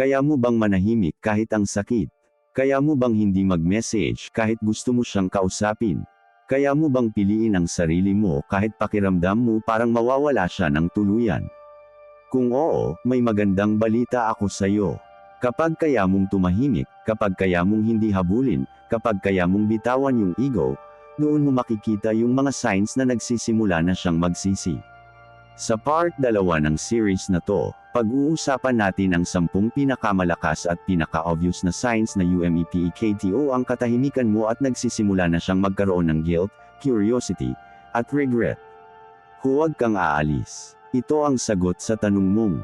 Kaya mo bang manahimik kahit ang sakit? Kaya mo bang hindi mag-message kahit gusto mo siyang kausapin? Kaya mo bang piliin ang sarili mo kahit pakiramdam mo parang mawawala siya ng tuluyan? Kung oo, may magandang balita ako sa'yo. Kapag kaya mong tumahimik, kapag kaya mong hindi habulin, kapag kaya mong bitawan yung ego, noon mo makikita yung mga signs na nagsisimula na siyang magsisi. Sa part 2 ng series na to, pag-uusapan natin ang 10 pinakamalakas at pinaka-obvious na signs na UMEPEKTO ang katahimikan mo at nagsisimula na siyang magkaroon ng guilt, curiosity, at regret. Huwag kang aalis. Ito ang sagot sa tanong mong,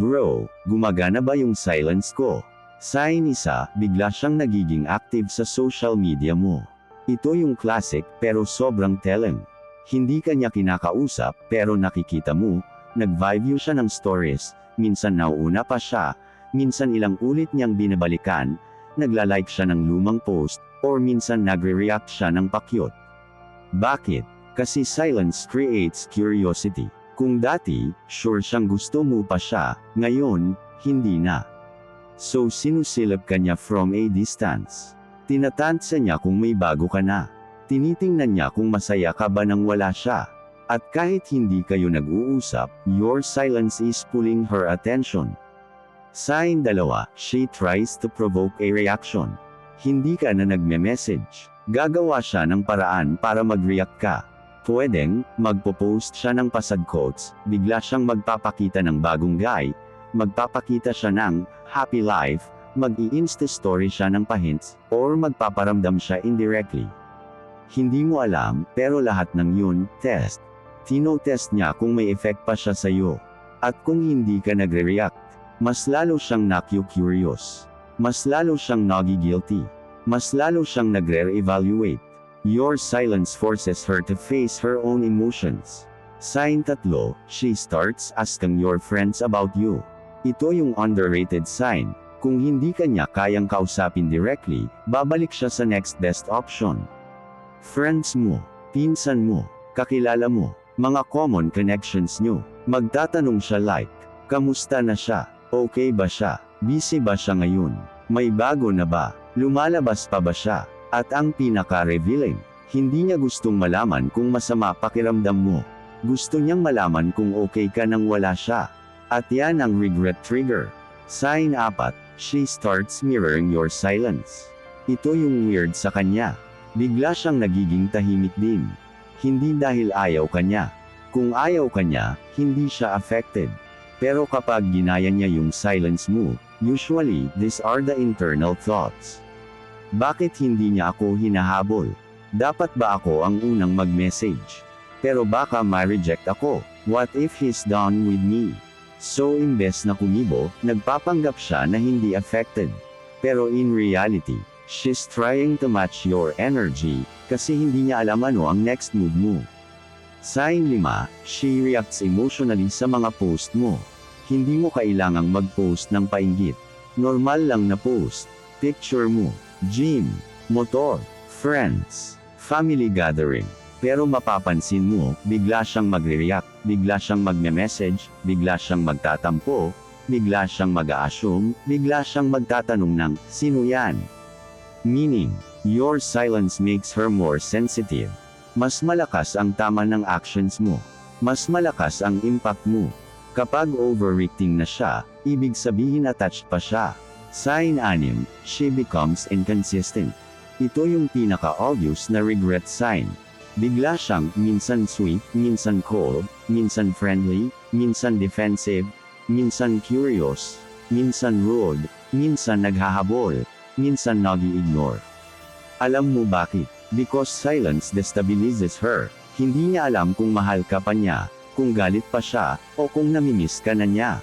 Bro, gumagana ba yung silence ko? Sign isa, bigla siyang nagiging active sa social media mo. Ito yung classic, pero sobrang telling. Hindi kanya kinakausap, pero nakikita mo, nag-view siya ng stories, minsan nauuna pa siya, minsan ilang ulit niyang binabalikan, nagla-like siya ng lumang post, or minsan nagre-react siya ng pakyot. Bakit? Kasi silence creates curiosity. Kung dati, sure siyang gusto mo pa siya, ngayon, hindi na. So sinusilip ka niya from a distance. Tinatansa niya kung may bago ka na. Tinitingnan niya kung masaya ka ba nang wala siya. At kahit hindi kayo nag-uusap, your silence is pulling her attention. Sign dalawa, she tries to provoke a reaction. Hindi ka na nagme-message. Gagawa siya ng paraan para mag-react ka. Pwedeng, magpo-post siya ng pasad quotes, bigla siyang magpapakita ng bagong guy, magpapakita siya ng happy life, mag-i-insta story siya ng pahints, or magpaparamdam siya indirectly. Hindi mo alam, pero lahat ng yun, test. Tino-test niya kung may effect pa siya sa'yo. At kung hindi ka nagre-react, mas lalo siyang nakyu-curious. Mas lalo siyang nagi-guilty. Mas lalo siyang nagre-evaluate. Your silence forces her to face her own emotions. Sign tatlo, she starts asking your friends about you. Ito yung underrated sign. Kung hindi ka niya kayang kausapin directly, babalik siya sa next best option. Friends mo, pinsan mo, kakilala mo, mga common connections nyo. Magtatanong siya like, kamusta na siya? Okay ba siya? Busy ba siya ngayon? May bago na ba? Lumalabas pa ba siya? At ang pinaka-revealing, hindi niya gustong malaman kung masama pakiramdam mo. Gusto niyang malaman kung okay ka nang wala siya. At yan ang regret trigger. Sign 4, she starts mirroring your silence. Ito yung weird sa kanya. Bigla siyang nagiging tahimik din. Hindi dahil ayaw kanya. Kung ayaw kanya, hindi siya affected. Pero kapag ginaya niya yung silence mo, usually, these are the internal thoughts. Bakit hindi niya ako hinahabol? Dapat ba ako ang unang mag-message? Pero baka ma-reject ako. What if he's done with me? So imbes na kumibo, nagpapanggap siya na hindi affected. Pero in reality, she's trying to match your energy, kasi hindi niya alam ano ang next move mo. Sign 5, she reacts emotionally sa mga post mo. Hindi mo kailangang mag-post ng painggit. Normal lang na post. Picture mo, gym, motor, friends, family gathering. Pero mapapansin mo, bigla siyang magre-react, bigla siyang magme-message, bigla siyang magtatampo, bigla siyang mag-a-assume, bigla siyang magtatanong ng, sino yan? Meaning, your silence makes her more sensitive. Mas malakas ang tama ng actions mo. Mas malakas ang impact mo. Kapag overreacting na siya, ibig sabihin attached pa siya. Sign 6, she becomes inconsistent. Ito yung pinaka-obvious na regret sign. Bigla siyang, minsan sweet, minsan cold, minsan friendly, minsan defensive, minsan curious, minsan rude, minsan naghahabol, minsan nag-ignore. Alam mo bakit? Because silence destabilizes her. Hindi niya alam kung mahal ka pa niya, kung galit pa siya, o kung namimiss ka na niya.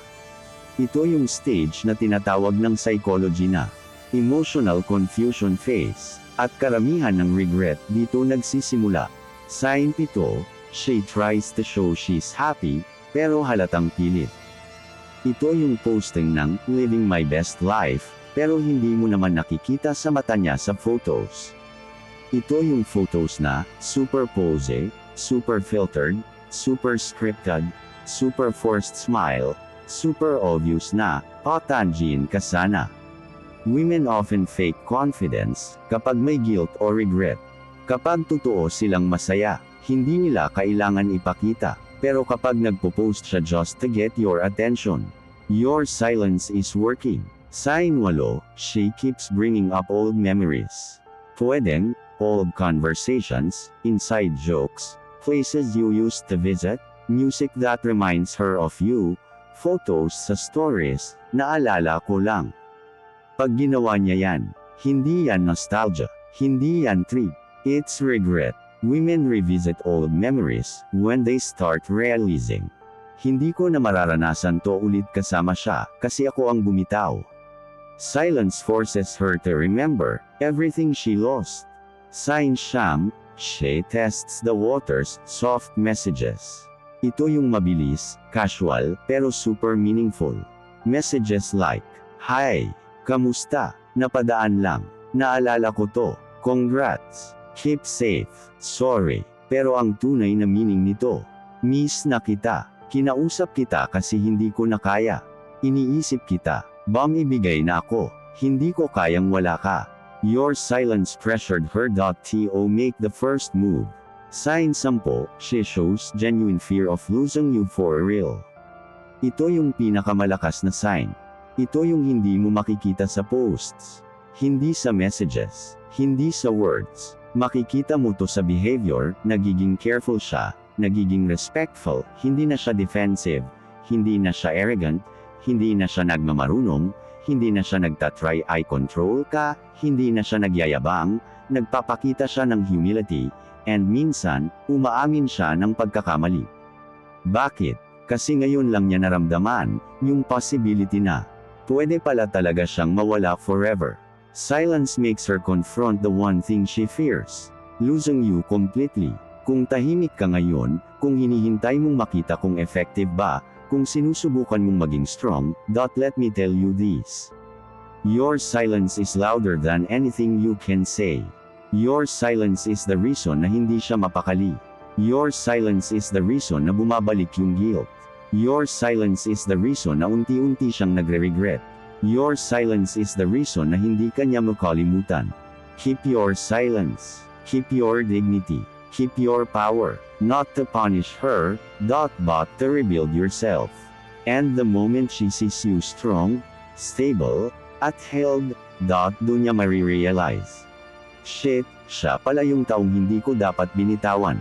Ito yung stage na tinatawag ng psychology na emotional confusion phase, at karamihan ng regret dito nagsisimula. Sign 7, she tries to show she's happy, pero halatang pilit. Ito yung posting ng living my best life, pero hindi mo naman nakikita sa mata niya sa photos. Ito yung photos na super pose, super filtered, super scripted, super forced smile, super obvious na Patanjin ka sana. Women often fake confidence kapag may guilt or regret. Kapag totoo silang masaya, hindi nila kailangan ipakita. Pero kapag nagpo-post siya just to get your attention, your silence is working. Sign 8, she keeps bringing up old memories. Pwedeng, old conversations, inside jokes, places you used to visit, music that reminds her of you, photos sa stories, naalala ko lang. Pag ginawa niya yan, hindi yan nostalgia, hindi yan trip, it's regret. Women revisit old memories when they start realizing. Hindi ko na mararanasan to ulit kasama siya kasi ako ang bumitaw. Silence forces her to remember everything she lost. Sign Sham, she tests the waters, soft messages. Ito yung mabilis, casual, pero super meaningful. Messages like, Hi, kamusta? Napadaan lang. Naalala ko to. Congrats. Keep safe. Sorry. Pero ang tunay na meaning nito, miss na kita. Kinausap kita kasi hindi ko na kaya. Iniisip kita. Bam ibigay na ako. Hindi ko kayang wala ka. Your silence pressured her. To make the first move. Sign 10, she shows genuine fear of losing you for real. Ito yung pinakamalakas na sign. Ito yung hindi mo makikita sa posts. Hindi sa messages. Hindi sa words. Makikita mo to sa behavior, nagiging careful siya, nagiging respectful, hindi na siya defensive, hindi na siya arrogant, hindi na siya nagmamarunong, hindi na siya nagtatry eye control ka, hindi na siya nagyayabang, nagpapakita siya ng humility, and minsan, umaamin siya ng pagkakamali. Bakit? Kasi ngayon lang niya naramdaman, yung possibility na, pwede pala talaga siyang mawala forever. Silence makes her confront the one thing she fears. Losing you completely. Kung tahimik ka ngayon, kung hinihintay mong makita kung effective ba, kung sinusubukan mong maging strong, dot let me tell you this. Your silence is louder than anything you can say. Your silence is the reason na hindi siya mapakali. Your silence is the reason na bumabalik yung guilt. Your silence is the reason na unti-unti siyang nagre-regret. Your silence is the reason na hindi ka niya makalimutan. Keep your silence. Keep your dignity. Keep your power. Not to punish her, dot but to rebuild yourself. And the moment she sees you strong, stable, at held, dot do niya marirealize. Shit, siya pala yung taong hindi ko dapat binitawan.